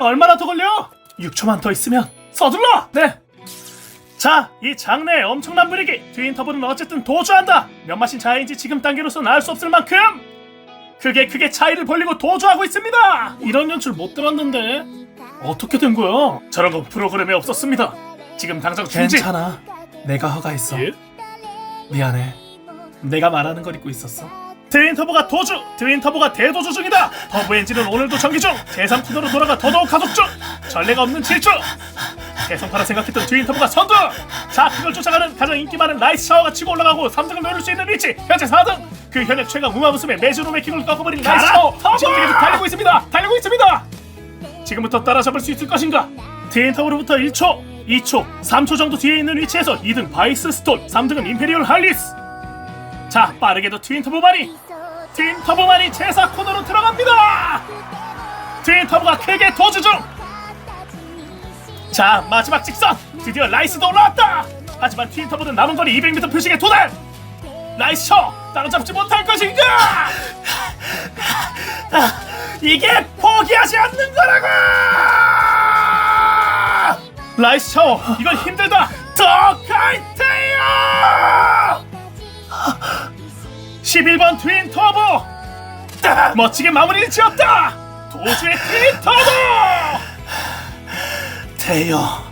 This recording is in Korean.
얼마나 더 걸려? 6초만 더 있으면 서둘러! 네! 자, 이 장내의 엄청난 분위기 트윈 터보는 어쨌든 도주한다 몇 마신 자인지 지금 단계로서는 알수 없을 만큼 크게 크게 차이를 벌리고 도주하고 있습니다 이런 연출 못 들었는데 어떻게 된 거야? 저런 건 프로그램에 없었습니다 지금 당장 중지 괜찮아. 내가 허가했어. 예? 미안해. 내가 말하는 걸 잊고 있었어. 트윈 터보가 도주, 트윈 터보가 대도주 중이다. 터보 엔진은 오늘도 전기 중, 제3 코너로 돌아가 더더욱 가속 중. 전례가 없는 질주. 개성파라 생각했던 트윈 터보가 선두. 자, 그걸 쫓아가는 가장 인기 많은 라이스 샤워가 치고 올라가고 3등을 노릴 수 있는 위치. 현재 4등. 그 현역 최강 우마무스의 매주로 메킹을 꺾어버린 라이스 샤워. 지금 달리고 있습니다. 달리고 있습니다. 지금부터 따라잡을 수 있을 것인가? 트윈 터보로부터 1초, 2초, 3초 정도 뒤에 있는 위치에서 2등 바이스 스톤, 3등은 임페리얼 할리스. 자 빠르게도 트윈 터보만이. 트윈 터보만이 제사 코너로 들어갑니다. 트윈 터보가 크게 도주 중자 마지막 직선. 드디어 라이스도 올라왔다. 하지만 트윈 터보는 남은 거리 200m 표식에 도달. 라이스 셔 따라잡지 못할 것인가 아, 이게 포기하지 않는 거라고! 라이스 셔 이건 힘들다. 더 카이테요 11번 트윈 터보! 멋지게 마무리를 지었다! 도주의 트윈 터보! 태요.